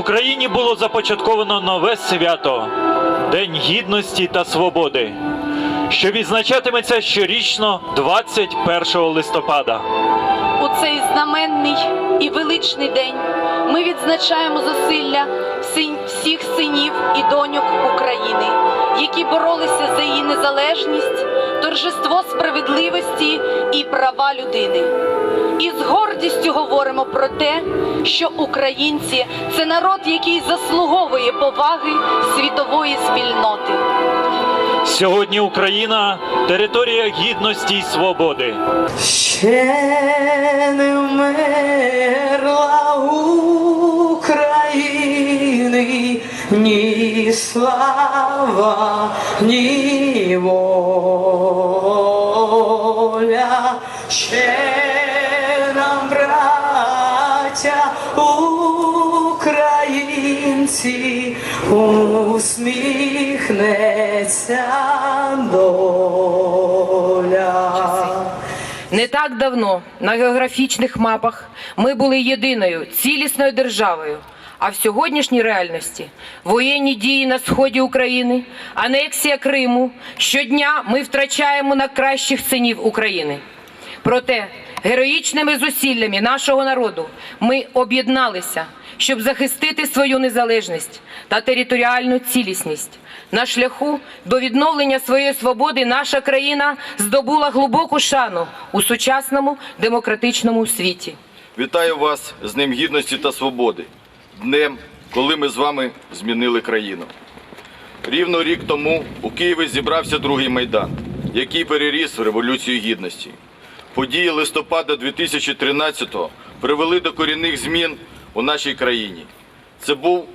Україні було започатковано нове свято День Гідності та Свободи, що відзначатиметься щорічно 21 листопада. У цей знаменний і величний день ми відзначаємо зусилля всіх синів і доньок України, які боролися за її незалежність, торжество справедливості і права людини. І з гордістю говоримо про те, що українці це народ, який заслуговує поваги світової спільноти. Сьогодні Україна територія гідності й свободи. Ще не вмерла України ні слава, ні воля. Ще усміхнеться доля. Не так давно на географічних мапах ми були єдиною цілісною державою. А в сьогоднішній реальності воєнні дії на сході України, анексія Криму щодня ми втрачаємо на кращих синів України. Проте героїчними зусиллями нашого народу ми об'єдналися, щоб захистити свою незалежність та територіальну цілісність. На шляху до відновлення своєї свободи наша країна здобула глибоку шану у сучасному демократичному світі. Вітаю вас з Днем Гідності та Свободи, днем, коли ми з вами змінили країну. Рівно рік тому у Києві зібрався другий майдан, який переріс в Революцію Гідності. Події листопада 2013-го привели до корінних змін у нашій країні. Це був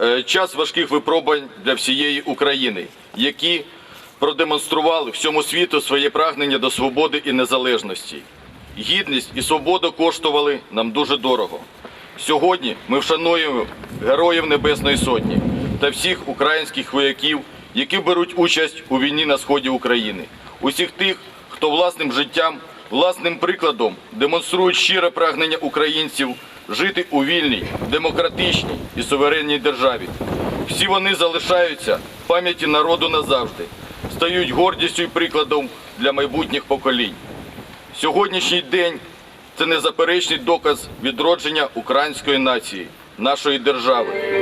е, час важких випробувань для всієї України, які продемонстрували всьому світу своє прагнення до свободи і незалежності. Гідність і свобода коштували нам дуже дорого. Сьогодні ми вшануємо героїв Небесної Сотні та всіх українських вояків, які беруть участь у війні на сході України, усіх тих, хто власним життям, власним прикладом демонструють щире прагнення українців жити у вільній, демократичній і суверенній державі. Всі вони залишаються в пам'яті народу назавжди, стають гордістю і прикладом для майбутніх поколінь. Сьогоднішній день це незаперечний доказ відродження української нації, нашої держави.